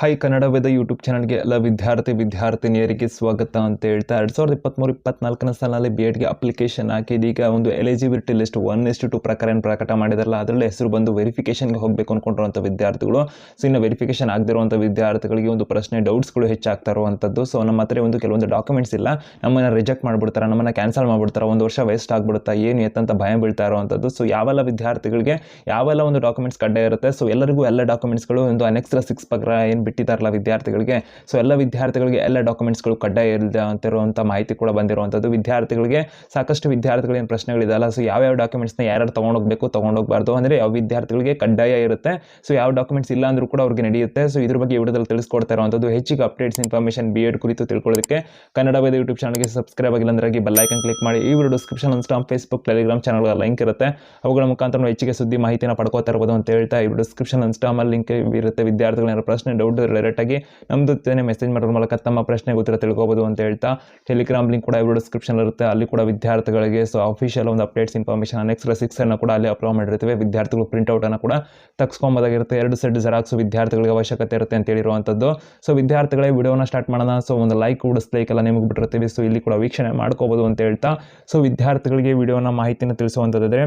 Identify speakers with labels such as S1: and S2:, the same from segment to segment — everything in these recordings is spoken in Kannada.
S1: ಹಾಯ್ ಕನ್ನಡ ವೇದ ಯೂಟ್ಯೂಬ್ ಚಾನಲ್ಗೆ ಎಲ್ಲ ವಿದ್ಯಾರ್ಥಿ, ವಿದ್ಯಾರ್ಥಿನಿಯರಿಗೆ ಸ್ವಾಗತ ಅಂತ ಹೇಳ್ತಾ ಎರಡು ಸಾವಿರದ ಇಪ್ಪತ್ತ್ಮೂರು ಇಪ್ಪತ್ನಾಲ್ಕನೇ ಸಾಲಿನಲ್ಲಿ ಬಿ ಎಡ್ಗೆ ಅಪ್ಲಿಕೇಶನ್ ಹಾಕಿ ಇದೀಗ ಒಂದು ಎಲಿಜಿಬಿಲಿಟಿ ಲಿಸ್ಟ್ ಒನ್ ಇಷ್ಟು ಟು ಪ್ರಕಾರ ಏನು ಪ್ರಕಟ ಮಾಡಿದಾರಲ್ಲ, ಅದರಲ್ಲಿ ಹೆಸರು ಬಂದು ವೆರಿಫಿಕೇಷನ್ಗೆ ಹೋಗಬೇಕು ಅಂದ್ಕೊಂಡಿರುವಂಥ ವಿದ್ಯಾರ್ಥಿಗಳು. ಸೊ ಇನ್ನು ವೆರಿಫಿಕೇಷನ್ ಆಗದಿರುವಂಥ ವಿದ್ಯಾರ್ಥಿಗಳಿಗೆ ಒಂದು ಪ್ರಶ್ನೆ ಡೌಟ್ಸ್ಗಳು ಹೆಚ್ಚಾಗ್ತಾ ಇರುವಂಥದ್ದು ಸೊ ನಮ್ಮ ಹತ್ರ ಒಂದು ಕೆಲವೊಂದು ಡಾಕ್ಯುಮೆಂಟ್ಸ್ ಇಲ್ಲ. ನಮ್ಮನ್ನು ರಿಜೆಕ್ಟ್ ಮಾಡಿಬಿಡ್ತಾರೆ, ನಮ್ಮನ್ನು ಕ್ಯಾನ್ಸಲ್ ಮಾಡಿಬಿಡ್ತಾರೆ, ಒಂದು ವರ್ಷ ವೇಸ್ಟ್ ಆಗಿಬಿಡುತ್ತಾ, ಏನು ಎತ್ತಂತ ಭಯ ಬೀಳ್ತಾ ಇರುವಂಥದ್ದು ಸೊ ಯಾವೆಲ್ಲ ವಿದ್ಯಾರ್ಥಿಗಳಿಗೆ ಯಾವೆಲ್ಲ ಒಂದು ಡಾಕ್ಯುಮೆಂಟ್ಸ್ ಕಡ್ಡಾಯ ಇರುತ್ತೆ? ಸೊ ಎಲ್ಲರಿಗೂ ಎಲ್ಲ ಡಾಕ್ಯುಮೆಂಟ್ಸ್ಗಳು ಒಂದು ಅನೆಕ್ಸ್ಟ್ರಾ ಸಿಕ್ಸ್ ಪ್ರಕಾರ ಏನು ಬಿಟ್ಟಿದ್ದಾರಲ್ಲ ವಿದ್ಯಾರ್ಥಿಗಳಿಗೆ. ಸೊ ಎಲ್ಲ ವಿದ್ಯಾರ್ಥಿಗಳಿಗೆ ಎಲ್ಲ ಡಾಕ್ಯುಮೆಂಟ್ಸ್ಗಳು ಕಡ್ಡಾಯ ಇಲ್ಲದೆ ಅಂತಿರುವಂಥ ಮಾಹಿತಿ ಕೂಡ ಬಂದಿರುವಂಥದ್ದು. ವಿದ್ಯಾರ್ಥಿಗಳಿಗೆ ಸಾಕಷ್ಟು ವಿದ್ಯಾರ್ಥಿಗಳೇನು ಏನು ಪ್ರಶ್ನೆಗಳಿದೆಯಲ್ಲ ಸೊ ಯಾವ್ಯಾವ ಡಾಕ್ಯುಮೆಂಟ್ಸ್ನ ಯಾರ್ಯಾರು ತೊಗೊಂಡೋಗ್ಬೇಕು, ತೊಗೊಂಡೋಗ್ಬಾರ್ದು. ಅಂದರೆ ಯಾವ ವಿದ್ಯಾರ್ಥಿಗಳಿಗೆ ಕಡ್ಡಾಯ ಇರುತ್ತೆ ಸೊ ಯಾವ ಡಾಕ್ಯುಮೆಂಟ್ಸ್ ಇಲ್ಲ ಅಂದರೂ ಕೂಡ ಅವ್ರಿಗೆ ನಡೆಯುತ್ತೆ. ಸೊ ಇದ್ರ ಬಗ್ಗೆ ವಿಡಿಯೋದಲ್ಲಿ ತಿಳಿಸ್ಕೊಡ್ತಾ ಇರುವಂಥದ್ದು. ಹೆಚ್ಚಿಗೆ ಅಪ್ಡೇಟ್ಸ್, ಇನ್ಫಾರ್ಮೇಷನ್ ಬಿ ಎಡ್ ಕುರಿತು ತಿಳ್ಕೊಳ್ಳೋದಕ್ಕೆ ಕನ್ನಡ ವೇದ ಯೂಟ್ಯೂಬ್ ಚಾನಲ್ಗೆ ಸಬ್ಸ್ಕ್ರೈಬ್ ಆಗಿಲ್ಲ ಅಂದ್ರೆ ಬೆಲ್ಲೈಕನ್ ಕ್ಲಿಕ್ ಮಾಡಿ. ಈ video description Instagram Facebook Telegram ಚಾನಲ್ಗಳ ಲಿಂಕ್ ಇರುತ್ತೆ. ಅವುಗಳ ಮುಖಾಂತರ ಹೆಚ್ಚಿಗೆ ಸುದ್ದಿ ಮಾಹಿತಿನ ಪಡ್ಕೋತಾ ಇರ್ಬೋದು ಅಂತ ಹೇಳ್ತಾ ಈ ಡಿಸ್ಕ್ರಿಪ್ಷನ್ ಇನ್ಸ್ಟಾಮಲ್ಲಿ ಲಿಂಕ್ ಇರುತ್ತೆ. ವಿದ್ಯಾರ್ಥಿಗಳ ಏನಾದ್ರು ಪ್ರಶ್ನೆ ಡೌಟ್ ಡೈರೆಕ್ಟಾಗಿ ನಮ್ಮದು ಜೊತೆ ಮೆಸೇಜ್ ಮಾಡೋದ್ರ ಮೂಲಕ ತಮ್ಮ ಪ್ರಶ್ನೆಗೆ ಉತ್ತರ ತಿಳ್ಕೊಬೋದು ಅಂತ ಹೇಳ್ತಾ ಟೆಲಿಗ್ರಾಮ್ ಲಿಂಕ್ ಕೂಡ ಇವರು ಡಿಸ್ಕ್ರಿಪ್ಷನ್ ಇರುತ್ತೆ, ಅಲ್ಲಿ ಕೂಡ ವಿದ್ಯಾರ್ಥಿಗಳಿಗೆ ಸೊ ಅಫಿಷಿಯಲ್ ಒಂದು ಅಪ್ಡೇಟ್ಸ್ ಇನ್ಫಾರ್ಮೇಷನ್ ಅನೆಕ್ಸ್ ಸಿಕ್ಸ್ ಅನ್ನು ಕೂಡ ಅಲ್ಲಿ ಅಪ್ಲೋಡ್ ಮಾಡಿರ್ತೀವಿ. ವಿದ್ಯಾರ್ಥಿಗಳು ಪ್ರಿಂಟ್ಔಟನ್ನು ಕೂಡ ತಗ್ಸ್ಕೊಂಬೋದಾಗಿರುತ್ತೆ. ಎರಡು ಸೆಟ್ ಜೆರಾಕ್ಸ್ ವಿದ್ಯಾರ್ಥಿಗಳಿಗೆ ಅವಶ್ಯಕತೆ ಇರುತ್ತೆ ಅಂತ ಹೇಳಿರುವಂಥದ್ದು ಸೊ ವಿದ್ಯಾರ್ಥಿಗಳೇ, ವಿಡಿಯೋನ ಸ್ಟಾರ್ಟ್ ಮಾಡೋಣ. ಸೊ ಒಂದು ಲೈಕ್ ಉಡಿಸ್ಲಿಕ್ಕೆಲ್ಲ ನಿಮಗೆ ಬಿಟ್ಟಿರ್ತೀವಿ. ಸೊ ಇಲ್ಲಿ ಕೂಡ ವೀಕ್ಷಣೆ ಮಾಡ್ಕೋಬೋದು ಅಂತ ಹೇಳ್ತಾ ಸೊ ವಿದ್ಯಾರ್ಥಿಗಳಿಗೆ ವಿಡಿಯೋನ ಮಾಹಿತಿಯನ್ನು ತಿಳಿಸುವಂಥದ್ದಿದೆ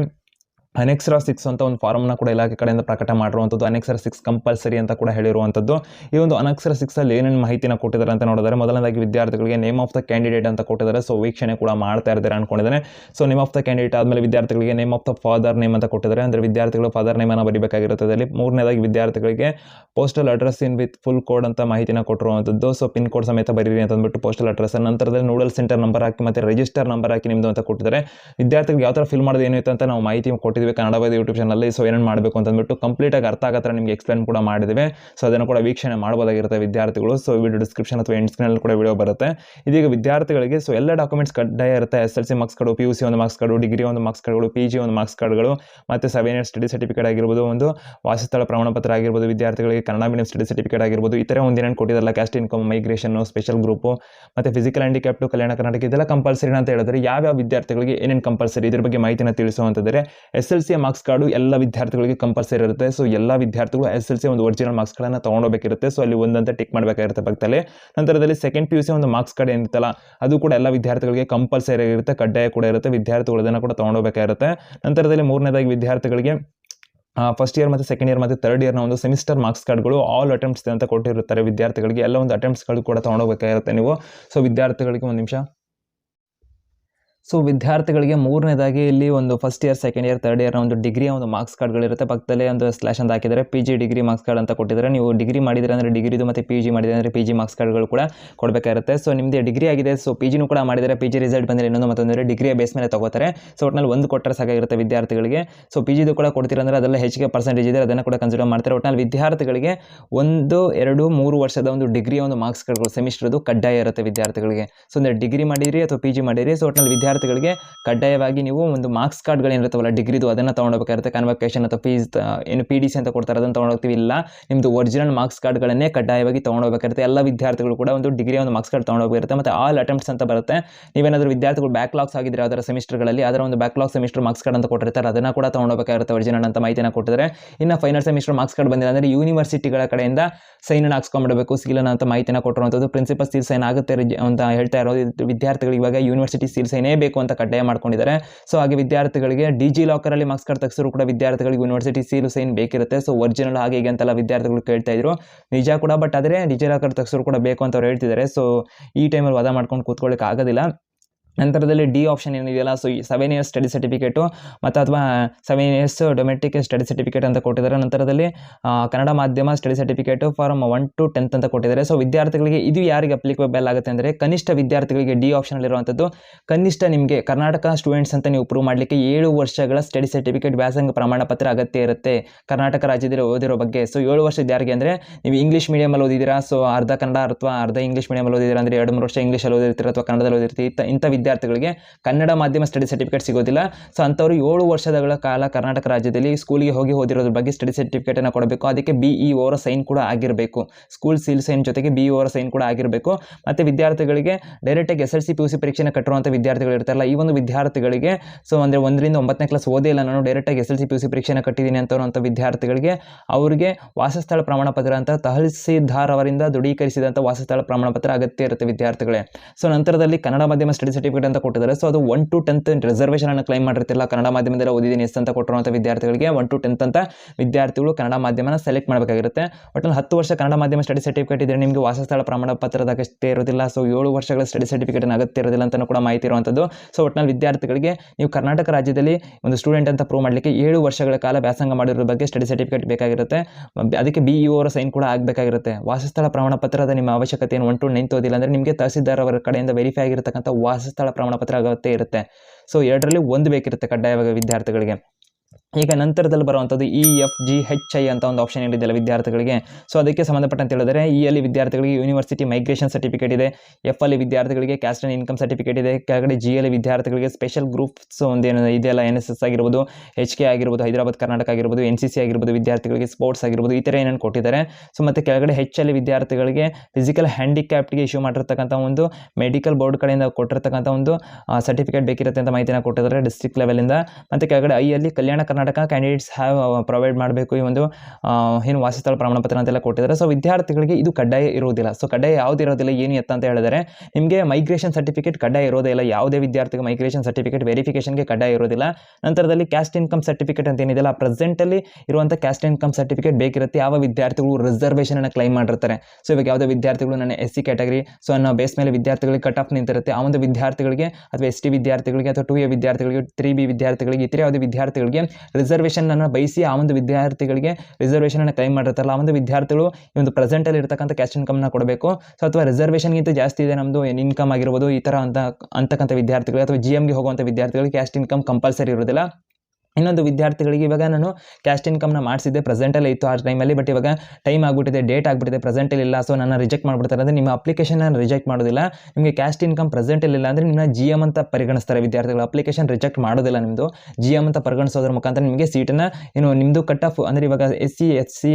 S1: ಅನೆಕ್ಸ್ರಾ ಸಿಕ್ಸ್ ಅಂತ ಒಂದು ಫಾರ್ಮ್ನ ಕೂಡ ಇಲಾಖೆ ಕಡೆಯಿಂದ ಪ್ರಕಟ ಮಾಡಿರುವಂಥದ್ದು. ಅನೆಕ್ಸ್ರಾ ಸಿಕ್ಸ್ ಕಂಪಲ್ಸರಿ ಅಂತ ಕೂಡ ಹೇಳಿರುವಂಥದ್ದು. ಈ ಒಂದು ಅನೆಕ್ಸ್ರಾ ಸಿಕ್ಸಲ್ಲಿ ಏನೇನು ಮಾಹಿತಿನ ಕೊಟ್ಟಿದ್ದಾರೆ ಅಂತ ನೋಡಿದರೆ, ಮೊದಲನೇದಾಗಿ ವಿದ್ಯಾರ್ಥಿಗಳಿಗೆ ನೇಮ್ ಆಫ್ ದ ಕ್ಯಾಂಡಿಡೇಟ್ ಅಂತ ಕೊಟ್ಟಿದ್ದಾರೆ. ಸೊ ವೀಕ್ಷಣೆ ಕೂಡ ಮಾಡ್ತಾ ಇದ್ದಾರೆ ಅನ್ಕೊಂಡಿದ್ದಾರೆ so name of the candidate ಆದಮೇಲೆ ವಿದ್ಯಾರ್ಥಿಗಳಿಗೆ name of the father name ಅಂತ ಕೊಟ್ಟಿದ್ದಾರೆ. ಅಂದರೆ ವಿದ್ಯಾರ್ಥಿಗಳು ಫಾದರ್ ನೇಮನ್ನು ಬರೀಬೇಕಾಗಿರುತ್ತದೆ ಅಲ್ಲಿ ಮೂರನೇದಾಗಿ ವಿದ್ಯಾರ್ಥಿಗಳಿಗೆ postal address in with full code ಅಂತ ಮಾಹಿತಿನ ಕೊಟ್ಟಿರುವಂಥದ್ದು. ಸೊ ಪಿನ್ ಕೋಡ್ ಸಮೇತ ಬರೀರಿ ಅಂತ ಅಂದ್ಬಿಟ್ಟು ಪೋಸ್ಟಲ್ ಅಡ್ರೆಸ್ ನಂತರದಲ್ಲಿ ನೂಡಲ್ ಸೆಂಟರ್ ನಂಬರ್ ಹಾಕಿ ಮತ್ತು ರಿಜಿಸ್ಟರ್ ನಂಬರ್ ಹಾಕಿ ನಿಮ್ಮದು ಅಂತ ಕೊಟ್ಟಿದ್ದಾರೆ. ವಿದ್ಯಾರ್ಥಿಗಳಿಗೆ ಯಾವ ಥರ ಫಿಲ್ ಮಾಡೋದು ಏನು ಅಂತ ನಾವು ಮಾಹಿತಿ ಕೊಟ್ಟಿದ್ದೀವಿ. ಕನ್ನಡವಾದ ಯೂಟ್ಯೂಬ್ ಚಾನಲ್ಲಿ ಸೊ ಏನೇನು ಮಾಡಬೇಕು ಅಂತ ಅಂದ್ಬಿಟ್ಟು ಕಂಪ್ಲೀಟಾಗಿ ಅರ್ಥ ಆಗೋ ಥರ ನಿಮಗೆ ಎಕ್ಸ್ಪ್ಲೇನ್ ಕೂಡ ಮಾಡಿದ್ವಿ. ಸೊ ಅದನ್ನು ಕೂಡ ವೀಕ್ಷಣೆ ಮಾಡ್ಬೋದಾಗಿರುತ್ತೆ ವಿದ್ಯಾರ್ಥಿಗಳು. ಸೊ ವಿಡಿಯೋ ಡಿಸ್ಕ್ರಿಪ್ಷನ್ ಅಥವಾ ಎಂಡ್ ಸ್ಕ್ರೀನಲ್ಲಿ ಕೂಡ ವಿಡಿಯೋ ಬರುತ್ತೆ. ಇದೀಗ ವಿದ್ಯಾರ್ಥಿಗಳಿಗೆ ಸೊ ಎಲ್ಲ ಡಾಕ್ಯುಮೆಂಟ್ಸ್ ಕಡ್ಡಾಯ ಇರುತ್ತೆ. S L C marks card P U C ಒಂದು ಮಾರ್ಕ್ಸ್ ಕಾರ್ಡು ಡಿಗ್ರಿ ಒಂದು ಮಾರ್ಕ್ಸ್ ಕಾರ್ಡ್ಗಳು ಪಿ ಒಂದು ಮಾರ್ಕ್ಸ್ ಕಾರ್ಡ್ಗಳು ಮತ್ತು ಸೆವೆನ್ ಇಯರ್ ಸ್ಟಡಿ ಸರ್ಟಿಫಿಕೇಟ್ ಆಗಿರ್ಬೋದು, ಒಂದು ವಾಸಸ್ಥಳ ಪ್ರಮಾಣಪತ್ರ ಆಗಿರ್ಬೋದು ವಿದ್ಯಾರ್ಥಿಗಳಿಗೆ, ಕನ್ನಡ ಮೀಡಿಯಂ ಸ್ಟಡಿ ಸರ್ಟಿಫಿಕೇಟ್ ಆಗಿರ್ಬೋದು ಈ ಥರ ಒಂದೇನೇನು ಕೊಟ್ಟಿದ್ದಾರಲ್ಲ caste income migration special group ಮತ್ತು ಫಿಸಿಕಲ್ ಹ್ಯಾಂಡಿಕ್ಯಾಪ್ಟು ಕಲ್ಯಾಣ ಕರ್ನಾಟಕ, ಇದೆಲ್ಲ ಕಂಪಲ್ಸರಿ ಅಂತ ಹೇಳಿದ್ರೆ, ಯಾವ್ಯಾವ ವಿದ್ಯಾರ್ಥಿಗಳಿಗೆ ಏನೇನು ಕಂಪಲ್ಸರಿ ಇದ್ರ ಬಗ್ಗೆ ಮಾಹಿತಿನ ತಿಳಿಸುವಂತಂದರೆ ಎಲ್ ಸಿ ಮಾರ್ಕ್ಸ್ ಕಾರ್ಡು ಎಲ್ಲ ವಿದ್ಯಾರ್ಥಿಗಳಿಗೆ ಕಂಪಲ್ಸರಿ ಇರುತ್ತೆ. ಸೊ ಎಲ್ಲ ವಿದ್ಯಾರ್ಥಿಗಳು ಎಸ್ ಎಲ್ ಸಿ ಒಂದು ಒರಿಜಿನಲ್ ಮಾರ್ಕ್ಸ್ಗಳನ್ನು ತೊಗೊಂಡೋಗಿರುತ್ತೆ ಸೊ ಅಲ್ಲಿ ಒಂದಂತ ಟಿಕ್ ಮಾಡಬೇಕಾಗಿರುತ್ತೆ ಪಕ್ಕದಲ್ಲಿ. ನಂತರದಲ್ಲಿ ಸೆಕೆಂಡ್ ಪಿ ಯು ಸಿ ಒಂದು ಮಾರ್ಕ್ಸ್ ಕಾರ್ಡ್ ಏನಿತ್ತಲ್ಲ, ಅದು ಕೂಡ ಎಲ್ಲ ವಿದ್ಯಾರ್ಥಿಗಳಿಗೆ ಕಂಪಲ್ಸರಿ ಆಗಿರುತ್ತೆ. ಕಡ್ಡಾಯ ಕೂಡ ಇರುತ್ತೆ. ವಿದ್ಯಾರ್ಥಿಗಳು ಅದನ್ನು ಕೂಡ ತೊಗೊಂಡೋಗ್ಬೇಕಾಗಿರುತ್ತೆ. ನಂತರದಲ್ಲಿ ಮೂರನೇದಾಗಿ ವಿದ್ಯಾರ್ಥಿಗಳಿಗೆ ಫಸ್ಟ್ ಇಯರ್ ಮತ್ತು ಸೆಕೆಂಡ್ ಇಯರ್ ಮತ್ತು ತರ್ಡ್ ಇಯರ್ನ ಒಂದು ಸೆಮಿಸ್ಟರ್ ಮಾರ್ಕ್ಸ್ ಕಾರ್ಡ್ಗಳು ಆಲ್ ಅಟೆಂಪ್ಟ್ಸ್ ಅಂತ ಕೊಟ್ಟಿರುತ್ತಾರೆ ವಿದ್ಯಾರ್ಥಿಗಳಿಗೆ. ಎಲ್ಲ ಒಂದು ಅಟೆಂಪ್ಟ್ಸ್ಗಳು ಕೂಡ ತೊಗೊಂಡೋಗ್ಬೇಕಾಗಿರುತ್ತೆ ನೀವು. ಸೊ ವಿದ್ಯಾರ್ಥಿಗಳಿಗೆ ಒಂದು ನಿಮಿಷ. ಸೊ ವಿದ್ಯಾರ್ಥಿಗಳಿಗೆ ಮೂರನೇದಾಗಿ ಇಲ್ಲಿ ಒಂದು first year second year third ಇಯರ್ನ ಒಂದು ಡಿಗ್ರಿಯ ಒಂದು ಮಾರ್ಕ್ಸ್ ಕಾರ್ಡ್ಗಳಿರುತ್ತೆ ಪಕ್ಕದಲ್ಲೇ ಒಂದು ಸ್ಲ್ಯಾಶ್ ಅಂತ ಹಾಕಿದರೆ P G degree marks card ಅಂತ ಕೊಟ್ಟಿದ್ದಾರೆ. ನೀವು ಡಿಗ್ರಿ ಮಾಡಿದರೆ ಅಂದರೆ ಡಿಗ್ರಿದು ಮತ್ತು ಪಿ ಜಿ ಮಾಡಿದರೆ ಅಂದರೆ ಪಿ ಜಿ ಮಾರ್ಕ್ಸ್ ಕಾರ್ಡ್ಗಳು ಕೂಡ ಕೊಡಬೇಕಾಗಿರುತ್ತೆ. ಸೊ ನಿಮ್ಮದು ಡಿಗ್ರಿ ಆಗಿದೆ. ಸೊ ಪಿ ಜಿನೂ ಕೂಡ ಮಾಡಿದರೆ ಪಿ ಜಿ ರಿಸಲ್ಟ್ ಬಂದರೆ ಇನ್ನೊಂದು ಮತ್ತೊಂದರೆ ಡಿಗ್ರಿಯ ಬೇಸ್ ಮೇಲೆ ತಗೋತಾರೆ. ಸೊ ಒಟ್ಟಿನಲ್ಲಿ ಒಂದು ಕೊಟ್ಟರೆ ಸಾಕಾಗಿರುತ್ತೆ ವಿದ್ಯಾರ್ಥಿಗಳಿಗೆ. ಸೊ ಪಿ ಜಿದು ಕೂಡ ಕೊಡ್ತೀರ ಅಂದರೆ ಅದೆಲ್ಲ ಹೆಚ್ಚಿಗೆ ಪರ್ಸೆಂಟೇಜ್ ಇದೆ. ಅದನ್ನು ಕೂಡ ಕನ್ಸಿಡರ್ ಮಾಡ್ತಾರೆ. ಒಟ್ಟಿನಲ್ಲಿ ವಿದ್ಯಾರ್ಥಿಗಳಿಗೆ ಒಂದು, ಎರಡು, ಮೂರು ವರ್ಷದ ಒಂದು ಡಿಗ್ರಿಯ ಒಂದು ಮಾರ್ಕ್ಸ್ ಕಾರ್ಡ್ಗಳು ಸೆಮಿಸ್ಟರ್ದು ಕಡ್ಡಾಯ ಇರುತ್ತೆ ವಿದ್ಯಾರ್ಥಿಗಳಿಗೆ. ಸೊ ಅಂದರೆ ಡಿಗ್ರಿ ಮಾಡಿರಿ ಅಥವಾ ಪಿ ಜಿ ಮಾಡಿರಿ. ಸೊ ಒಟ್ಟಿನಲ್ಲಿ ವಿದ್ಯಾರ್ಥಿಗಳಿಗೆ ಕಡ್ಡಾಯವಾಗಿ ನೀವು ಒಂದು ಮಾರ್ಕ್ಸ್ ಕಾರ್ಡ್ಗಳು ಏನಿರುತ್ತವಲ್ಲ ಡಿಗ್ರಿದು ಅದನ್ನು ತೊಗೊಂಡೋಗ್ಬೇಕಾಗಿರುತ್ತೆ ಕನ್ವಕೇಶನ್ ಅಥವಾ ಫೀಸ್ ಏನು ಪಿ ಡಿ ಸಿ ಅಂತ ಕೊಡ್ತಾರೆ, ಅದನ್ನು ತೊಗೊಂಡೋಗ್ತೀವಿ. ಇಲ್ಲ ನಿಮ್ಮದು ಒರಿಜಿನಲ್ ಮಾರ್ಕ್ಸ್ ಕಾರ್ಡ್ಗಳನ್ನೇ ಕಡ್ಡಾಯವಾಗಿ ತೊಗೊಂಡೋಗ್ಬೇಕಾಗಿರುತ್ತೆ ಎಲ್ಲ ವಿದ್ಯಾರ್ಥಿಗಳು ಕೂಡ ಒಂದು ಡಿಗ್ರಿ ಒಂದು ಮಾರ್ಕ್ಸ್ ಕಾರ್ಡ್ ತೊಗೊಂಡೋಗಿರುತ್ತೆ ಮತ್ತು ಆಲ್ ಅಟೆಂಪ್ಟ್ಸ್ ಅಂತ ಬರುತ್ತೆ. ನೀವೇನಾದರೂ ವಿದ್ಯಾರ್ಥಿಗಳು ಬ್ಯಾಕ್ಲಾಗ್ಸ್ ಆಗಿದ್ರೆ ಅದರ ಸೆಮಿಸ್ಟರ್ಗಳಲ್ಲಿ ಅದರ ಒಂದು ಬ್ಯಾಕ್ಲಾಗ್ ಸೆಮಿಸ್ಟರ್ ಮಾರ್ಕ್ಸ್ ಕಾರ್ಡ್ ಅಂತ ಕೊಟ್ಟಿರ್ತಾರೆ, ಅದನ್ನು ಕೂಡ ತೊಗೊಂಡೋಗ್ಬೇಕಾಗಿರುತ್ತೆ ಒರಿಜಿನಲ್ ಅಂತ ಮಾಹಿತಿನ ಕೊಟ್ಟಿದ್ದಾರೆ ಇನ್ನು ಫೈನಲ್ ಸೆಮಿಸ್ಟರ್ ಮಾರ್ಕ್ಸ್ ಕಾರ್ಡ್ ಬಂದಿಲ್ಲ ಅಂದರೆ ಯೂನಿವರ್ಸಿಟಿಗಳ ಕಡೆಯಿಂದ ಸೈನನ್ನು ಹಾಕ್ಸ್ಕೊಂಡ್ಬಿಡಬೇಕು ಸೀಲನ್ನು ಅಂತ ಮಾಹಿತಿನ ಕೊಟ್ಟಿರುವಂಥದ್ದು. ಪ್ರಿನ್ಸಿಪಲ್ ಸೀಲ್ ಸೈನ್ ಆಗುತ್ತೆ ಅಂತ ಹೇಳ್ತಾ ಇರೋದು. ವಿದ್ಯಾರ್ಥಿಗಳು ಇವಾಗ ಯೂನಿವರ್ಸಿಟಿ ಸೀಲ್ ಸೈನೇ ಬೇಕು ಅಂತ ಕಡ್ಡಾಯ ಮಾಡ್ಕೊಂಡಿದ್ದಾರೆ. ಸೊ ಹಾಗೆ ವಿದ್ಯಾರ್ಥಿಗಳಿಗೆ ಡಿ ಜಿ ಲಾಕರಲ್ಲಿ ಮಾರ್ಕ್ಸ್ ಕಾರ್ಡ್ ತೆಗೆಸಿದ್ರು ಕೂಡ ವಿದ್ಯಾರ್ಥಿಗಳಿಗೆ ಯೂನಿವರ್ಸಿಟಿ ಸೀಲು ಸೈನ್ ಬೇಕಿರುತ್ತೆ. ಸೊ ಒರಿಜಿನಲ್ ಹಾಗೆ ಹೀಗೆ ಅಂತೆಲ್ಲ ವಿದ್ಯಾರ್ಥಿಗಳು ಕೇಳ್ತಾ ಇದ್ರು. ನಿಜ ಕೂಡ ಬಟ್ ಆದರೆ ಡಿ ಜಿ ಲಾಕರ್ ತೆಗೆಸಿದ್ರು ಕೂಡ ಬೇಕು ಅಂತ ಅವ್ರು ಹೇಳ್ತಿದ್ದಾರೆ. ಸೊ ಈ ಟೈಮಲ್ಲಿ ವಾದ ಮಾಡ್ಕೊಂಡು ಕೂತ್ಕೊಳ್ಳೋಕೆ ಆಗೋದಿಲ್ಲ. ನಂತರದಲ್ಲಿ ಡಿ ಆಪ್ಷನ್ ಏನಿದೆಯಲ್ಲ ಸೊ ಈ ಸೆವೆನ್ ಇಯರ್ಸ್ ಸ್ಟಡಿ ಸರ್ಟಿಫಿಕೇಟು ಮತ್ತು ಅಥವಾ seven years domestic study certificate ಅಂತ ಕೊಟ್ಟಿದ್ದಾರೆ. ನಂತರದಲ್ಲಿ ಕನ್ನಡ ಮಾಧ್ಯಮ study certificate form one two tenth ಅಂತ ಕೊಟ್ಟಿದ್ದಾರೆ. ಸೊ ವಿದ್ಯಾರ್ಥಿಗಳಿಗೆ ಇದು ಯಾರಿಗೆ ಅಪ್ಲಿಕೇಬಲ್ ಆಗುತ್ತೆ ಅಂದರೆ, ಕನಿಷ್ಠ ವಿದ್ಯಾರ್ಥಿಗಳಿಗೆ ಡಿ ಆಪ್ಷನಲ್ಲಿರುವಂಥದ್ದು ಕನಿಷ್ಠ ನಿಮಗೆ ಕರ್ನಾಟಕ ಸ್ಟೂಡೆಂಟ್ಸ್ ಅಂತ ನೀವು ಪ್ರೂವ್ ಮಾಡಲಿಕ್ಕೆ ಏಳು ವರ್ಷಗಳ ಸ್ಟಡಿ ಸರ್ಟಿಫಿಕೇಟ್ ವ್ಯಾಸಂಗ ಪ್ರಮಾಣ ಪತ್ರ ಅಗತ್ಯ ಇರುತ್ತೆ ಕರ್ನಾಟಕ ರಾಜ್ಯದಲ್ಲಿ ಓದಿರೋ ಬಗ್ಗೆ. ಸೊ ಏಳು ವರ್ಷದ ಯಾರಿಗೆ ಅಂದರೆ, ನೀವು ಇಂಗ್ಲೀಷ್ ಮೀಡಿಯಮಲ್ಲಿ ಓದಿದ್ದೀರಾ ಸೊ ಅರ್ಧ ಕನ್ನಡ ಅಥವಾ ಅರ್ಧ ಇಂಗ್ಲೀಷ್ ಮೀಡಿಯಮಲ್ಲಿ ಓದಿದ್ದೀರಾ ಅಂದರೆ, ಎರಡು ಮೂರು ವರ್ಷ ಇಂಗ್ಲೀಷಲ್ಲಿ ಓದಿರ್ತೀರ ಅಥವಾ ಕನ್ನಡದಲ್ಲಿ ಓದಿರ್ತೀರಿ ಇಂಥ ಇಂಥ ವಿದ್ಯಾರ್ಥಿಗಳಿಗೆ ಕನ್ನಡ ಮಾಧ್ಯಮ ಸ್ಟಡಿ ಸರ್ಟಿಫಿಕೇಟ್ ಸಿಗೋದಿಲ್ಲ. ಸೊ ಅಂಥವ್ರು ಏಳು ವರ್ಷಗಳ ಕಾಲ ಕರ್ನಾಟಕ ರಾಜ್ಯದಲ್ಲಿ ಸ್ಕೂಲ್ಗೆ ಹೋಗಿ ಓದಿರೋದ್ರ ಬಗ್ಗೆ ಸ್ಟಡಿ ಸರ್ಟಿಫಿಕೇಟನ್ನು ಕೊಡಬೇಕು. ಅದಕ್ಕೆ ಬಿ ಇ ಓರ ಸೈನ್ ಕೂಡ ಆಗಿರಬೇಕು. ಸ್ಕೂಲ್ ಸೀಲ್ ಸೈನ್ ಜೊತೆಗೆ ಬಿ ಓರ ಸೈನ್ ಕೂಡ ಆಗಿರಬೇಕು. ಮತ್ತು ವಿದ್ಯಾರ್ಥಿಗಳಿಗೆ ಡೈರೆಕ್ಟಾಗಿ S L C P U C ಪರೀಕ್ಷೆನ ಕಟ್ಟಿರುವಂಥ ವಿದ್ಯಾರ್ಥಿಗಳು ಇರ್ತಾರಲ್ಲ, ಈ ಒಂದು ವಿದ್ಯಾರ್ಥಿಗಳಿಗೆ ಸೊ ಅಂದರೆ ಒಂದರಿಂದ ಒಂಬತ್ತನೇ ಕ್ಲಾಸ್ ಓದೇ ಇಲ್ಲ, ನಾನು ಡೈರೆಕ್ಟಾಗಿ S L C P U C ಪರೀಕ್ಷೆನ ಕಟ್ಟಿದ್ದೀನಿ ಅಂತರುವಂಥ ವಿದ್ಯಾರ್ಥಿಗಳಿಗೆ ಅವರಿಗೆ ವಾಸಸ್ಥಳ ಪ್ರಮಾಣ ಪತ್ರ ಅಂತ ತಹಸೀಲ್ದಾರ್ ಅವರಿಂದ ದೃಢೀಕರಿಸಿದಂಥ ವಾಸಸ್ಥಳ ಪ್ರಮಾಣ ಪತ್ರ ಅಗತ್ಯ ಇರುತ್ತೆ ವಿದ್ಯಾರ್ಥಿಗಳೇ. ಸೊ ನಂತರದಲ್ಲಿ ಕನ್ನಡ ಮಾಧ್ಯಮ ಸ್ಟಡಿ ಸರ್ಟಿಫಿಕೇಟ್ ಅಂತ ಕೊಟ್ಟಿದ್ದಾರೆ. ಸೊ ಅದು ಒನ್ ಟು ಟೆಂತ್ ರಿಸರ್ವೇಷನ್ ಅನ್ನು ಕ್ಲೈಮ್ ಮಾಡಿರ್ತಿಲ್ಲ. ಕನ್ನಡ ಮಾಧ್ಯಮದಲ್ಲಿ ಓದಿದ್ದೀನಿ, ಎಸ್ ಅಂತ ಕೊಟ್ಟಿರುವಂಥ ವಿದ್ಯಾರ್ಥಿಗಳಿಗೆ ಒನ್ ಟು ಟೆಂತ್ ಅಂತ ವಿದ್ಯಾರ್ಥಿಗಳು ಕನ್ನಡ ಮಾಧ್ಯಮನ ಸೆಲೆಕ್ಟ್ ಮಾಡಬೇಕಾಗಿರುತ್ತೆ. ಒಟ್ಟಲ್ಲಿ ಹತ್ತು ವರ್ಷ ಕನ್ನಡ ಮಾಧ್ಯಮ ಸ್ಟಡಿ ಸರ್ಟಿಫಿಕೇಟ್ ಇದ್ರೆ ನಿಮಗೆ ವಾಸಸ್ಥಳ ಪ್ರಮಾಣ ಪತ್ರದ ಅಗತ್ಯ ಇರೋದಿಲ್ಲ ಸೊ ಏಳು ವರ್ಷಗಳ ಸ್ಟಡಿ ಸರ್ಟಿಫಿಕೇಟ್ ಅಗತ್ಯ ಇರೋದಿಲ್ಲ ಅಂತಲೂ ಕೂಡ ಮಾಹಿತಿ ಇರುವಂಥದ್ದು. ಸೊ ಒಟ್ಟಿನಲ್ಲಿ ವಿದ್ಯಾರ್ಥಿಗಳಿಗೆ ನೀವು ಕರ್ನಾಟಕ ರಾಜ್ಯದಲ್ಲಿ ಒಂದು ಸ್ಟೂಡೆಂಟ್ ಅಂತ ಪ್ರೂವ್ ಮಾಡಲಿಕ್ಕೆ ಏಳು ವರ್ಷಗಳ ಕಾಲ ವ್ಯಾಸಂಗ ಮಾಡಿರೋ ಬಗ್ಗೆ ಸ್ಟಡಿ ಸರ್ಟಿಫಿಕೇಟ್ ಬೇಕಾಗಿರುತ್ತೆ. ಅದಕ್ಕೆ ಬಿ ಇ ಸೈನ್ ಕೂಡ ಆಗಬೇಕಾಗಿರುತ್ತೆ. ವಾಸಸ್ಥಳ ಪ್ರಮಾಣ ಪತ್ರದ ನಿಮ್ಮ ಅವಶ್ಯಕತೆ ಏನು ಒನ್ ಟು ನೈನ್ತ್ ಓದಿಲ್ಲ ಅಂದರೆ ನಿಮಗೆ ತಹಸೀಲ್ದಾರ್ ಅವರ ಕಡೆಯಿಂದ ವೆರಿಫೈ ಆಗಿರತಕ್ಕಂಥ ವಾಸಸ್ಥಳ ಪ್ರಮಾಣ ಪತ್ರ ಅಗತ್ಯ ಇರುತ್ತೆ. ಸೊ ಎರಡರಲ್ಲಿ ಒಂದು ಬೇಕಿರುತ್ತೆ ಕಡ್ಡಾಯವಾಗಿ ವಿದ್ಯಾರ್ಥಿಗಳಿಗೆ. ಈಗ ನಂತರದಲ್ಲಿ ಬರುವಂಥದ್ದು E F G H I ಅಂತ ಒಂದು ಆಪ್ಷನ್ ಏನಿದೆಯಲ್ಲ ವಿದ್ಯಾರ್ಥಿಗಳಿಗೆ. ಸೊ ಅದಕ್ಕೆ ಸಂಬಂಧಪಟ್ಟಂತ ಹೇಳಿದರೆ ಇ ಅಲ್ಲಿ ವಿದ್ಯಾರ್ಥಿಗಳಿಗೆ ಯೂನಿವರ್ಸಿಟಿ ಮೈಗ್ರೇಷನ್ ಸರ್ಟಿಫಿಕೇಟ್ ಇದೆ. ಎಫ್ ಅಲ್ಲಿ ವಿದ್ಯಾರ್ಥಿಗಳಿಗೆ ಕ್ಯಾಸ್ಟ್ ಆ್ಯಂಡ್ ಇನ್ಕಮ್ ಸರ್ಟಿಫಿಕೇಟ್ ಇದೆ. ಕೆಳಗಡೆ ಜಿ ಅಲ್ಲಿ ವಿದ್ಯಾರ್ಥಿಗಳಿಗೆ ಸ್ಪೆಷಲ್ ಗ್ರೂಪ್ಸ್ ಒಂದೇನು ಇದೆಯಲ್ಲ ಎನ್ ಎಸ್ ಎಸ್ ಆಗಿರ್ಬೋದು ಎಚ್ ಕೆ ಆಗಿರ್ಬೋದು, ಹೈದರಾಬಾದ್, ಕರ್ನಾಟಕ ಆಗಿರ್ಬೋದು ಎನ್ ಸಿ ಸಿ ಆಗಿರ್ಬೋದು, ವಿದ್ಯಾರ್ಥಿಗಳಿಗೆ ಸ್ಪೋರ್ಟ್ಸ್ ಆಗಿರ್ಬೋದು, ಈ ಥರ ಏನೇನು ಕೊಟ್ಟಿದ್ದಾರೆ. ಸೊ ಮತ್ತು ಕೆಳಗಡೆ ಹೆಚ್ ಅಲ್ಲಿ ವಿದ್ಯಾರ್ಥಿಗಳಿಗೆ ಫಿಸಿಕಲ್ ಹ್ಯಾಂಡಿಕ್ಯಾಪ್ಟ್ಗೆ ಇಶ್ಯೂ ಮಾಡಿರ್ತಕ್ಕಂಥ ಒಂದು ಮೆಡಿಕಲ್ ಬೋರ್ಡ್ ಕಡೆಯಿಂದ ಕೊಟ್ಟಿರ್ತಕ್ಕಂಥ ಒಂದು ಸರ್ಟಿಫಿಕೇಟ್ ಬೇಕಿರುತ್ತೆ ಅಂತ ಮಾಹಿತಿನ ಕೊಟ್ಟಿದ್ದಾರೆ ಡಿಸ್ಟ್ರಿಕ್ಟ್ ಲೆವೆಲಿಂದ ಮತ್ತು ಕೆಳಗಡೆ ಐ ಅಲ್ಲಿ Kalyana Karnataka candidates have provide ಮಾಡಬೇಕು ಈ ಒಂದು ಏನು ವಾಸಸ್ಥಳ ಪ್ರಮಾಣ ಪತ್ರ ಅಂತೆಲ್ಲ ಕೊಟ್ಟಿದ್ದಾರೆ. ಸೊ ವಿದ್ಯಾರ್ಥಿಗಳಿಗೆ ಇದು ಕಡ್ಡಾಯ ಇರುವುದಿಲ್ಲ. ಸೊ ಕಡ್ಡಾಯ ಯಾವುದು ಇರೋದಿಲ್ಲ, ಏನು ಎತ್ತ ಅಂತ ಹೇಳಿದರೆ, ನಿಮಗೆ ಮೈಗ್ರೇಷನ್ ಸರ್ಟಿಫಿಕೇಟ್ ಕಡ್ಡಾಯ ಇರೋದೇ ಇಲ್ಲ. ಯಾವುದೇ ವಿದ್ಯಾರ್ಥಿಗೆ ಮೈಗ್ರೇಷನ್ ಸರ್ಟಿಫಿಕೇಟ್ ವೆರಿಫಿಕೇಷನ್ಗೆ ಕಡ್ಡಾಯ ಇರೋದಿಲ್ಲ ನಂತರದಲ್ಲಿ ಕ್ಯಾಸ್ಟ್ ಇನ್ಕಮ್ ಸರ್ಟಿಫಿಕೇಟ್ ಅಂತ ಏನಿದೆಯಲ್ಲ ಪ್ರೆಸೆಂಟಲ್ಲಿ ಇರುವಂಥ ಕ್ಯಾಸ್ಟ್ ಇನ್ಕಮ್ ಸರ್ಟಿಫಿಕೇಟ್ ಬೇಕಿರುತ್ತೆ. ಯಾವ ವಿದ್ಯಾರ್ಥಿಗಳು ರಿಸರ್ವೇಷನ್ ಅನ್ನು ಕ್ಲೈಮ್ ಮಾಡಿರ್ತಾರೆ. ಸೊ ಇವಾಗ ಯಾವುದೇ ವಿದ್ಯಾರ್ಥಿಗಳು ನನ್ನ ಎಸ್ ಸಿ ಕ್ಯಾಟಗರಿ ಸೊ ಅನ್ನೋ ಬೇಸ್ ಮೇಲೆ ವಿದ್ಯಾರ್ಥಿಗಳಿಗೆ ಕಟ್ ಆಫ್ ನಿಂತಿರುತ್ತೆ. ಆ ಒಂದು ವಿದ್ಯಾರ್ಥಿಗಳಿಗೆ, ಅಥವಾ ಎಸ್ ಟಿ ವಿದ್ಯಾರ್ಥಿಗಳಿಗೆ, ಅಥವಾ ಟು ಎ ವಿದ್ಯಾರ್ಥಿಗಳಿಗೆ ತ್ರೀ ಬಿ ವಿದ್ಯಾರ್ಥಿಗಳಿಗೆ ಇತರ ಯಾವುದೇ ವಿದ್ಯಾರ್ಥಿಗಳಿಗೆ ರಿಸರ್ವೇಷನ್ ಅನ್ನು ಬಯಸಿ ಆ ಒಂದು ವಿದ್ಯಾರ್ಥಿಗಳಿಗೆ ರಿಸರ್ವೇಷನ್ ಅನ್ನು ಕ್ಲೈಮ್ ಮಾಡಿರ್ತಾರಲ್ಲ, ಆ ಒಂದು ವಿದ್ಯಾರ್ಥಿಗಳು ಈ ಒಂದು ಪ್ರೆಸೆಂಟಲ್ಲಿ ಇರ್ತಕ್ಕಂಥ ಕ್ಯಾಸ್ಟ್ ಇನ್ಕಮ್ನ ಕೊಡಬೇಕು. ಸೊ ಅಥವಾ ರಿಸರ್ವೇಷನ್ಗಿಂತ ಜಾಸ್ತಿ ಇದೆ ನಮ್ಮದು ಇನ್ಕಮ್ ಆಗಿರ್ಬೋದು, ಈ ಥರ ಅಂತ, ಅಂತಕ್ಕಂಥ ವಿದ್ಯಾರ್ಥಿಗಳು, ಅಥವಾ ಜಿ ಎಮ್ಗೆ ಹೋಗುವಂಥ ವಿದ್ಯಾರ್ಥಿಗಳಿಗೆ ಕ್ಯಾಸ್ಟ್ ಇನ್ಕಮ್ ಕಂಪಲ್ಸರಿ ಇರೋದಿಲ್ಲ ಇನ್ನೊಂದು ವಿದ್ಯಾರ್ಥಿಗಳಿಗೆ ಇವಾಗ ನಾನು ಕ್ಯಾಸ್ಟ್ ಇನ್ಕಮ್ನ ಮಾಡಿಸಿದ್ದೆ ಪ್ರೆಸೆಂಟಲ್ಲೇ ಇತ್ತು ಆ ಟೈಮಲ್ಲಿ ಬಟ್ ಇವಾಗ ಟೈಮ್ ಆಗಿಬಿಟ್ಟಿದೆ ಡೇಟ್ ಆಗಿಬಿಟ್ಟಿದೆ ಪ್ರೆಸೆಂಟಲ್ಲಿ ಇಲ್ಲ ಸೊ ನನ್ನ ರಿಜೆಕ್ಟ್ ಮಾಡಿಬಿಡ್ತಾರೆ ಅಂದರೆ ನಿಮ್ಮ ಅಪ್ಲಿಕೇಶನ್ ರಿಜೆಕ್ಟ್ ಮಾಡೋದಿಲ್ಲ. ನಿಮಗೆ ಕ್ಯಾಸ್ಟ್ ಇನ್ಕಮ್ ಪ್ರೆಸೆಂಟಲ್ಲಿ ಇಲ್ಲ ಅಂದರೆ ನಿಮ್ಮ ಜಿ ಎಂ ಅಂತ ಪರಿಗಣಿಸ್ತಾರೆ ವಿದ್ಯಾರ್ಥಿಗಳು. ಅಪ್ಲಿಕೇಶನ್ ರಿಜೆಕ್ಟ್ ಮಾಡೋದಿಲ್ಲ ನಿಮ್ಮದು ಜಿ ಎಂ ಅಂತ ಪರಿಗಣಿಸೋದ್ರ ಮುಖಾಂತರ ನಿಮಗೆ ಸೀಟನ್ನು ಏನು ನಿಮ್ಮದು ಕಟ್ ಆಫ್ ಅಂದರೆ ಇವಾಗ S C S C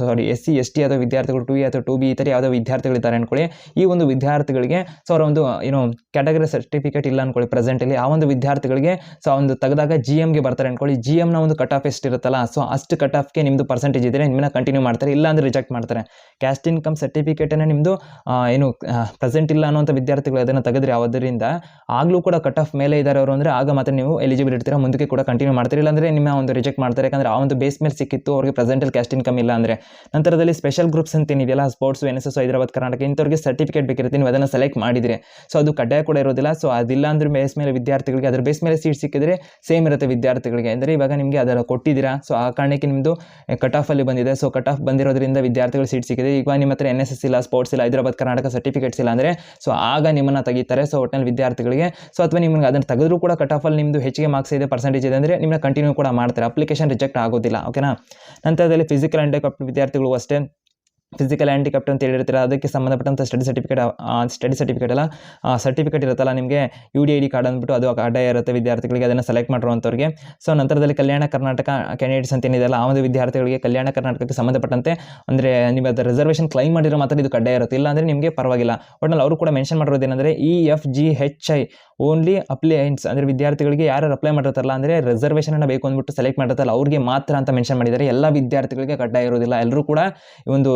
S1: sorry S C S T ಅಥವಾ ವಿದ್ಯಾರ್ಥಿಗಳು ಟು ಎ ಅಥವಾ ಟು ಬಿ ಈ ಥರ ಯಾವುದೋ ವಿದ್ಯಾರ್ಥಿಗಳಿದ್ದಾರೆ ಅಂದ್ಕೊಳ್ಳಿ ಈ ಒಂದು ವಿದ್ಯಾರ್ಥಿಗಳಿಗೆ ಸೊ ಅವರ ಒಂದು, ಏನು ಕ್ಯಾಟಗರಿ ಸರ್ಟಿಫಿಕೇಟ್ ಇಲ್ಲ ಅಂದ್ಕೊಳ್ಳಿ ಪ್ರೆಸೆಂಟಲ್ಲಿ ಆ ಒಂದು ವಿದ್ಯಾರ್ಥಿಗಳಿಗೆ ಸೊ ಒಂದು ತೆಗೆದಾಗ ಜಿ ಎಮ್ಗೆ ಬರ್ತಾರೆ ಅಂದ್ಕೊಳ್ಳಿ ಜಿ ಎಮ್ನ ಒಂದು ಕಟ್ ಆಫ್ ಎಷ್ಟಿರುತ್ತಲ್ಲ ಸೊ ಅಷ್ಟು ಕಟ್ ಆಫ್ಗೆ ನಿಮ್ಮದು ಪರ್ಸೆಂಟೇಜ್ ಇದ್ದರೆ ನಿಮ್ಮನ್ನ ಕಂಟಿನ್ಯೂ ಮಾಡ್ತಾರೆ ಇಲ್ಲ ಅಂದರೆ ರಿಜೆಕ್ಟ್ ಮಾಡ್ತಾರೆ ಕ್ಯಾಸ್ಟ್ ಇನ್ಕಮ್ ಸರ್ಟಿಫಿಕೇಟನ್ನು ನಿಮ್ಮದು ಏನು ಪ್ರೆಸೆಂಟ್ ಇಲ್ಲ ಅನ್ನೋಂಥ ವಿದ್ಯಾರ್ಥಿಗಳು ಅದನ್ನು ತೆಗೆದ್ರೆ ಯಾವುದರಿಂದ, ಆಗಲೂ ಕೂಡ ಕಟ್ ಆಫ್ ಮೇಲೆ ಇದ್ದಾರೆ ಅವರು ಅಂದರೆ ಆಗ ಮಾತ್ರ ನೀವು ಎಲಿಜಿಬಲ್ ಇರ್ತೀರಾ, ಮುಂದಕ್ಕೆ ಕೂಡ ಕಂಟಿನ್ಯೂ ಮಾಡ್ತೀರಿ, ಇಲ್ಲಾಂದರೆ ನಿಮ್ಮ ಒಂದು ರಿಜೆಕ್ಟ್ ಮಾಡ್ತಾರೆ, ಯಾಕಂದರೆ ಆ ಒಂದು ಬೇಸ್ ಮೇಲೆ ಸಿಕ್ಕಿತ್ತು, ಅವ್ರಿಗೆ ಪ್ರೆಸೆಂಟಲ್ಲಿ ಕ್ಯಾಸ್ಟ್ ಇನ್ಕಮ್ ಇಲ್ಲ ಅಂದರೆ. ನಂತರದಲ್ಲಿ ಸ್ಪೆಷಲ್ ಗ್ರೂಪ್ಸ್ ಅಂತ ಏನಿದೆಯಲ್ಲ sports N S S Hyderabad Karnataka ಇಂಥವ್ರಿಗೆ ಸರ್ಟಿಫಿಕೇಟ್ ಬೇಕಿರುತ್ತೆ, ನೀವು ಅದನ್ನು ಸೆಲೆಕ್ಟ್ ಮಾಡಿದರೆ. ಸೊ ಅದು ಕಡ್ಡಾಯ ಕೂಡ ಇರೋದಿಲ್ಲ ಸೊ ಅದಿಲ್ಲ ಅಂದ್ರೆ ಬೇಸ್ ಮೇಲೆ ವಿದ್ಯಾರ್ಥಿಗಳಿಗೆ, ಅದರ ಬೇಸ್ ಮೇಲೆ ಸೀಟ್ ಸಿಕ್ಕಿದ್ರೆ ಸೇಮ್ ಇರುತ್ತೆ ವಿದ್ಯಾರ್ಥಿಗಳಿಗೆ. ಅಂದರೆ ಇವಾಗ ನಿಮಗೆ ಅದರ ಕೊಟ್ಟಿದ್ದೀರಾ? ಸೊ ಆ ಕಾರಣಕ್ಕೆ ನಿಮ್ಮದು ಕಟ್ ಆಫಲ್ಲಿ ಬಂದಿದೆ. ಸೊ ಕಟ್ ಆಫ್ ಬಂದಿರೋದ್ರಿಂದ ವಿದ್ಯಾರ್ಥಿಗಳು ಸೀಟ್ ಸಿಕ್ಕಿದೆ. ಈಗ ನಿಮ್ಮ ಹತ್ರ ಎನ್ ಎಸ್ ಎಸ್ ಇಲ್ಲ ಸ್ಪೋರ್ಟ್ಸ್ ಇಲ್ಲ, ಹೈದರಾಬಾದ್, ಕರ್ನಾಟಕ ಸರ್ಟಿಫಿಕೇಟ್ಸ್ ಇಲ್ಲ ಅಂದರೆ ಸೊ ಆಗ ನಿಮ್ಮನ್ನು ತೆಗಿತಾರೆ. ಸೊ ಒಟ್ಟಿನಲ್ಲಿ ವಿದ್ಯಾರ್ಥಿಗಳಿಗೆ ಸೊ ಅಥವಾ ನಿಮ್ಗೆ ಅದನ್ನು ತೆಗೆದ್ರೂ ಕೂಡ ಕಟ್ ಆಫಲ್ಲಿ ನಿಮ್ಮದು ಹೆಚ್ಚಿಗೆ ಮಾರ್ಕ್ಸ್ ಇದೆ ಪರ್ಸೆಂಟೇಜ್ ಇದೆ ಅಂದರೆ ನಿಮ್ಮನ್ನ ಕಂಟಿನ್ಯೂ ಕೂಡ ಮಾಡ್ತಾರೆ. ಅಪ್ಲಿಕೇಶನ್ ರಿಜೆಕ್ಟ್ ಆಗೋದಿಲ್ಲ ಓಕೆನಾ ನಂತರದಲ್ಲಿ ಫಿಸಿಕಲ್ ಹ್ಯಾಂಡಿಕ್ಯಾಪ್ ವಿದ್ಯಾರ್ಥಿಗಳು ಅಷ್ಟೇ. ಫಿಸಿಕಲ್ ಹ್ಯಾಂಡಿಕ್ಯಾಪ್ಟ್ ಅಂತ ಹೇಳಿರ್ತೀರ, ಅದಕ್ಕೆ ಸಂಬಂಧಪಟ್ಟಂಥ ಸ್ಟಡಿ ಸರ್ಟಿಫಿಕೇಟ್ ಸ್ಟಡಿ ಸರ್ಟಿಫಿಕೇಟ್ ಅಲ್ಲ ಸರ್ಟಿಫಿಕೇಟ್ ಇರುತ್ತಲ್ಲ ನಿಮಗೆ U D I D card ಅಂದ್ಬಿಟ್ಟು ಅದು ಕಡ್ಡಾಯ ಇರುತ್ತೆ ವಿದ್ಯಾರ್ಥಿಗಳಿಗೆ, ಅದನ್ನು ಸೆಲೆಕ್ಟ್ ಮಾಡಿರುವಂಥವ್ರಿಗೆ ಸೊ ನಂತರದಲ್ಲಿ ಕಲ್ಯಾಣ ಕರ್ನಾಟಕ ಕ್ಯಾಂಡಿಡೇಟ್ಸ್ ಅಂತ ಏನಿದೆಯಲ್ಲ ಆ ಒಂದು ವಿದ್ಯಾರ್ಥಿಗಳಿಗೆ ಕಲ್ಯಾಣ ಕರ್ನಾಟಕಕ್ಕೆ ಸಂಬಂಧಪಟ್ಟಂತೆ, ಅಂದರೆ ನೀವು ಅದು ರಿಸರ್ವೇಷನ್ ಕ್ಲೈಮ್ ಮಾಡಿರೋ ಮಾತ್ರ ಇದು ಕಡ್ಡಾಯ ಇರುತ್ತೆ ಇಲ್ಲ ಅಂದರೆ ನಿಮಗೆ ಪರವಾಗಿಲ್ಲ. ಒಟ್ನಲ್ಲಿ ಅವರು ಕೂಡ mention ಮಾಡಿರೋದೇನೆಂದರೆ E F G H I only applies ಅಂದರೆ ವಿದ್ಯಾರ್ಥಿಗಳಿಗೆ ಯಾರು ಅಪ್ಲೈ ಮಾಡಿರ್ತಾರಲ್ಲ, ಅಂದರೆ ರಿಸರ್ವೇಷನನ್ನು ಬೇಕು ಅಂದ್ಬಿಟ್ಟು ಸೆಲೆಕ್ಟ್ ಮಾಡಿರ್ತಾರಲ್ಲ, ಅವ್ರಿಗೆ ಮಾತ್ರ ಅಂತ ಮೆನ್ಷನ್ ಮಾಡಿದ್ದಾರೆ. ಎಲ್ಲ ವಿದ್ಯಾರ್ಥಿಗಳಿಗೆ ಕಡ್ಡಾಯ ಇರೋದಿಲ್ಲ ಎಲ್ಲರೂ ಕೂಡ ಈ ಒಂದು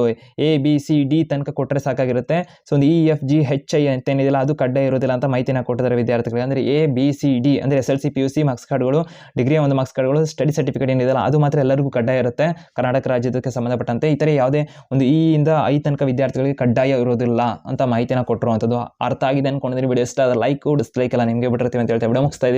S1: ಎ ಬಿ ಸಿ ಡಿ ತನಕ ಕೊಟ್ಟರೆ ಸಾಕಾಗಿರುತ್ತೆ. ಸೊ ಒಂದು E F G H I ಅಂತ ಏನಿದೆಯಲ್ಲ ಅದು ಕಡ್ಡಾಯ ಇರೋದಿಲ್ಲ ಅಂತ ಮಾಹಿತಿನ ಕೊಟ್ಟಿದ್ದಾರೆ ವಿದ್ಯಾರ್ಥಿಗಳಿಗೆ ಅಂದರೆ ಎ ಬಿ ಸಿ ಡಿ ಅಂದರೆ S L C P U C marks ಕಾರ್ಡ್ಗಳು ಡಿಗ್ರಿಯ ಒಂದು ಮಾರ್ಕ್ಸ್ ಕಾರ್ಡ್ಗಳು ಸ್ಟಡಿ ಸರ್ಟಿಫಿಕೇಟ್ ಏನಿದೆಯಲ್ಲ, ಅದು ಮಾತ್ರ ಎಲ್ಲರಿಗೂ ಕಡ್ಡಾಯ ಇರುತ್ತೆ. ಕರ್ನಾಟಕ ರಾಜ್ಯದಕ್ಕೆ ಸಂಬಂಧಪಟ್ಟಂತೆ ಇತರೆ ಯಾವುದೇ ಒಂದು ಇ ಇಂದ ಐ ತನಕ ವಿದ್ಯಾರ್ಥಿಗಳಿಗೆ ಕಡ್ಡಾಯ ಇರೋದಿಲ್ಲ ಅಂತ ಮಾಹಿತಿನ ಕೊಟ್ಟಿರುವಂಥದ್ದು ಅರ್ಥ ಆಗಿದೆ ಅನ್ಕೊಂಡಿದ್ರೆ ವಿಡಿಯೋ ಇಷ್ಟ ಲೈಕ್ ಡಿಸ್ಲೈಕ್ ಎಲ್ಲ ನಿಮಗೆ ಬಿಟ್ಟಿರ್ತೀವಿ ಅಂತ ಹೇಳ್ತಾ, ವಿಡಿಯೋ ಮುಗಿಸ್ತಾ